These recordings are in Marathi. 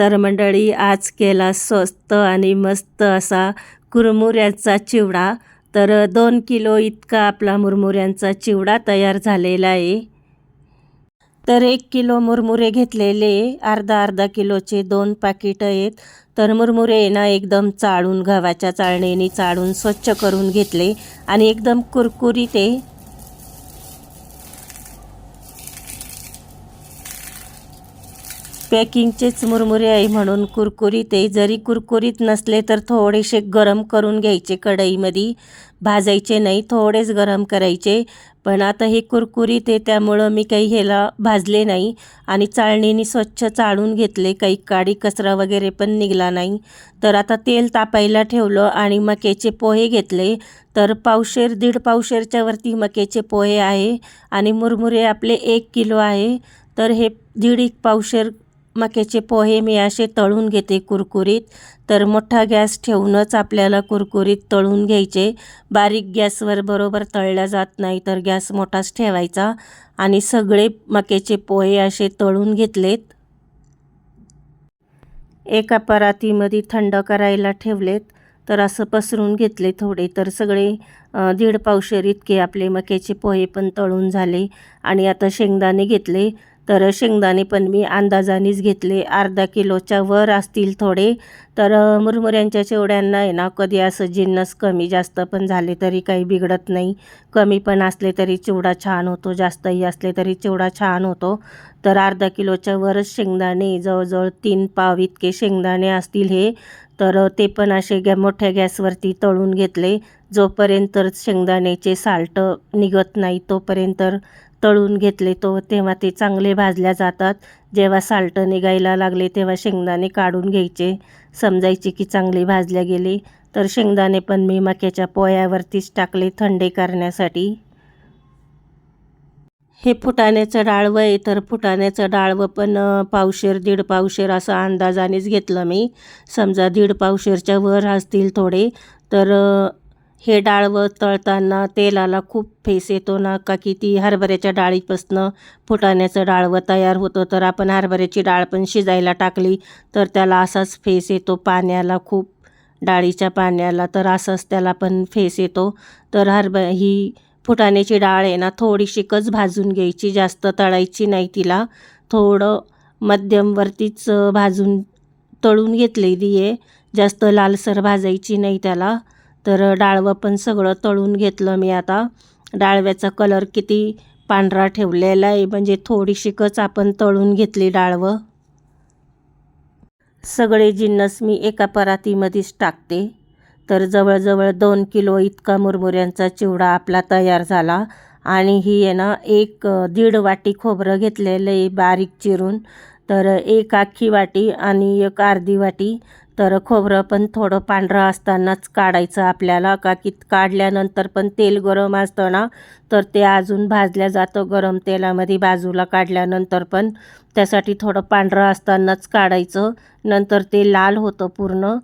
तर मंडळी आज केला स्वस्त आणि मस्त असा कुरमुऱ्याचा चिवडा. तर दोन किलो इतका आपला मुरमुऱ्यांचा चिवडा तयार झालेला आहे. तर एक किलो मुरमुरे घेतलेले अर्धा अर्धा किलोचे दोन पाकिटं आहेत. तर मुरमुरे आहे ना एकदम चाळून गव्हाच्या चाळणीने चाळून स्वच्छ करून घेतले. आणि एकदम कुरकुरीत आहे. पॅकिंगचेच मुरमुरे आहे म्हणून कुरकुरीत आहे. जरी कुरकुरीत नसले तर थोडेसे गरम करून घ्यायचे कढईमध्ये. भाजायचे नाही थोडेच गरम करायचे. पण आता हे कुरकुरीत आहे त्यामुळं मी काही ह्याला भाजले नाही. आणि चाळणीने स्वच्छ चाळून घेतले काही काडी कचरा वगैरे पण निघाला नाही. तर आता तेल तापायला ठेवलं आणि मक्याचे पोहे घेतले. तर पावशेर दीड पावशेरच्या वरती मक्याचे पोहे आहे. आणि मुरमुरे आपले एक किलो आहे. तर हे दीड एक पावशेर मक्याचे पोहे मी असे तळून घेते कुरकुरीत. तर मोठा गॅस ठेवूनच आपल्याला कुरकुरीत तळून घ्यायचे. बारीक गॅसवर बरोबर तळल्या जात नाही तर गॅस मोठाच ठेवायचा. आणि सगळे मक्याचे पोहे असे तळून घेतलेत. एका परातीमध्ये थंड करायला ठेवलेत. तर असं पसरून घेतले थोडे. तर सगळे दीड पावशेर इतके आपले मक्याचे पोहे पण तळून झाले. आणि आता शेंगदाणे घेतले. तर शेंगदाणे पण मी अंदाजानेच घेतले. अर्धा किलोच्या वर असतील थोडे. तर मुरमुऱ्यांच्या चिवड्यांना आहे ना कधी असं जिन्नस कमी जास्त पण झाले तरी काही बिघडत नाही. कमी पण असले तरी चिवडा छान होतो जास्तही असले तरी चिवडा छान होतो. तर अर्धा किलोच्या वरच शेंगदाणे जवळजवळ तीन पाव इतके शेंगदाणे असतील हे. तर ते पण असे गॅ मोठ्या गॅसवरती तळून घेतले. जोपर्यंत शेंगदाण्याचे साल्ट निघत नाही तोपर्यंत तळून घेतले तो तेव्हा ते चांगले भाजल्या जातात. जेव्हा साल्ट निघायला लागले तेव्हा शेंगदाणे काढून घ्यायचे. समजायचे की चांगले भाजल्या गेले तर शेंगदाणे पण मी मक्याच्या पोयावरतीच टाकले थंडे करण्यासाठी. हे फुटाण्याचं डाळवं आहे तर फुटाण्याचं डाळवं पण पावशेर दीड पावशेर असं अंदाजानेच घेतलं मी. समजा दीड पावशेरच्या वर असतील थोडे तर हे डाळवं तळताना तेलाला खूप फेस येतो ना का की ती हरभऱ्याच्या डाळीपासनं फुटाण्याचं डाळवं तयार होतं. तर आपण हरभऱ्याची डाळ पण शिजायला टाकली तर त्याला असाच फेस येतो पाण्याला खूप डाळीच्या पाण्याला तर असंच त्याला पण फेस येतो. तर हरभ ही फुटाण्याची डाळ आहे ना थोडीशीकच भाजून घ्यायची जास्त तळायची नाही तिला. थोडं मध्यमवरतीच भाजून तळून घेतलेली आहे. जास्त लालसर भाजायची नाही त्याला. तर डाळवं पण सगळं तळून घेतलं मी आता. डाळव्याचा कलर किती पांढरा ठेवलेला आहे म्हणजे थोडीशीकच आपण तळून घेतली डाळवं. सगळे जिन्नस मी एका परातीमध्येच टाकते. तर जवळजवळ दोन किलो इतका मुरमुऱ्यांचा चिवडा आपला तयार झाला. आणि ही आहे ना एक दीड वाटी खोबरं घेतलेलं आहे बारीक चिरून. तर एक आखी वाटी आणि एक अर्धी वाटी. तर खोबरं पण थोडं पांढरं असतानाच काढायचं आपल्याला का की काढल्यानंतर पण तेल गरम असतं ना तर ते अजून भाजल्या जातं गरम तेलामध्ये बाजूला काढल्यानंतर पण. त्यासाठी थोडं पांढरं असतानाच काढायचं नंतर ते लाल होतं पूर्ण.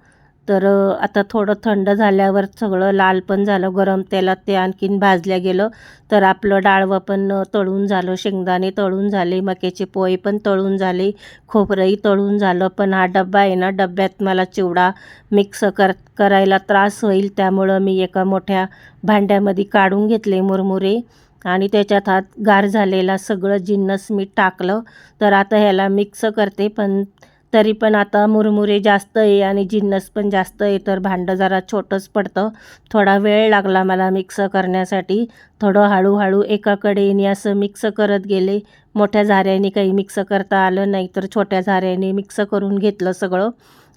तर आता थोडं थंड झाल्यावर सगळं लाल पण झालं गरम तेलात ते आणखीन भाजल्या गेलं. तर आपलं डाळवं पण तळून झालं शेंगदाणे तळून झाले मक्याचे पोहे पण तळून झाले खोबरंही तळून झालं. पण हा डब्बा आहे ना डब्यात मला चिवडा मिक्स कर करायला त्रास होईल त्यामुळं मी एका मोठ्या भांड्यामध्ये काढून घेतले मुरमुरे. आणि त्याच्यात हात गार झालेला सगळं जिन्नस मी टाकलं. तर आता ह्याला मिक्स करते पण तरी पण आता मुरमुरे जास्त आहे आणि जिन्नस पण जास्त आहे तर भांडं जरा छोटंच पडतं. थोडा वेळ लागला मला मिक्स करण्यासाठी. थोडं हळूहळू एका कडेने असं मिक्स करत गेले. मोठ्या झाऱ्याने काही मिक्स करता आलं नाही तर छोट्या झाऱ्याने मिक्स करून घेतलं सगळं.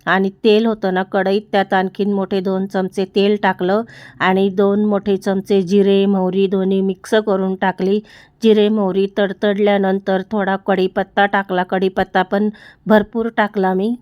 आणि तेल होतं ना कढईत त्यात आणखीन मोठे दोन चमचे तेल टाकलं आणि दोन मोठे चमचे जिरे मोहरी दोन्ही मिक्स करून टाकली. जिरे मोहरी तडतडल्यानंतर थोडा कढीपत्ता टाकला. कढीपत्ता पण भरपूर टाकला मी.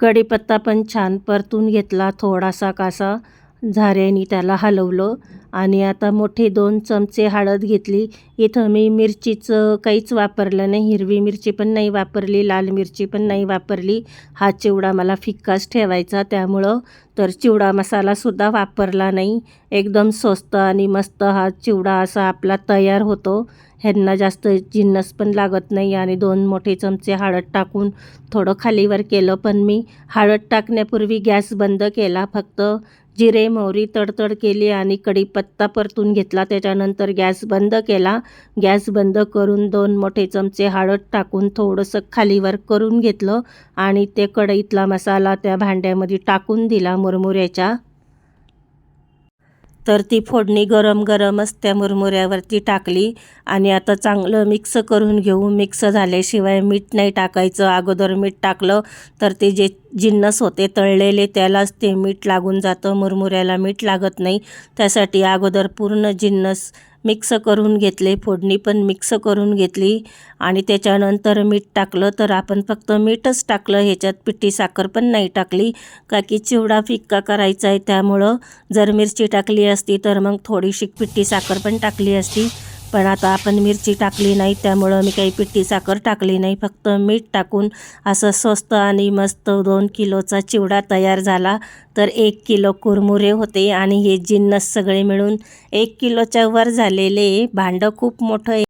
कढीपत्ता पण छान परतून घेतला थोडासा कासा झाऱ्याने त्याला हलवलं. आणि आता मोठे दोन चमचे हळद घेतली. इथं मी मिरचीचं काहीच वापरलं नाही. हिरवी मिरची पण नाही वापरली लाल मिरची पण नाही वापरली. हा चिवडा मला फिक्काच ठेवायचा. त्यामुळं तर चिवडा मसालासुद्धा वापरला नाही. एकदम स्वस्त आणि मस्त हा चिवडा असा आपला तयार होतो. ह्यांना जास्त जिन्नस पण लागत नाही आणि दोन मोठे चमचे हळद टाकून थोडं खालीवर केलं. पण मी हळद टाकण्यापूर्वी गॅस बंद केला. फक्त जिरे मोहरी तडतड केली आणि कढीपत्ता परतून घेतला. त्याच्यानंतर गॅस बंद केला. गॅस बंद करून दोन मोठे चमचे हळद टाकून थोडंसं खालीवर करून घेतलं आणि ते कढईतला मसाला त्या भांड्यामध्ये टाकून दिला मुरमुऱ्याच्या. तर ती फोडणी गरम गरमच त्या मुरमुऱ्यावरती टाकली आणि आता चांगलं मिक्स करून घेऊ. मिक्स झाल्याशिवाय मीठ नाही टाकायचं. अगोदर मीठ टाकलं तर ते जे जिन्नस होते तळलेले त्यालाच ते मीठ लागून जातं मुरमुऱ्याला मीठ लागत नाही. त्यासाठी अगोदर पूर्ण जिन्नस मिक्स करून घेतले फोडणी पण मिक्स करून घेतली आणि त्याच्यानंतर मीठ टाकलं तर आपण फक्त मीठच टाकलं ह्याच्यात पिठी साखर पण नाही टाकली. का की चिवडा फिक्का करायचा आहे त्यामुळं जर मिरची टाकली असती तर मग थोडीशी पिठी साखर पण टाकली असती. पण आता आपण मिरची टाकली नाही त्यामुळं मी काही पिठी साखर टाकली नाही. फक्त मीठ टाकून असं स्वस्त आणि मस्त दोन किलोचा चिवडा तयार झाला तर एक किलो कुरमुरे होते आणि हे जिन्नस सगळे मिळून एक किलोच्या वर झालेले भांडं खूप मोठं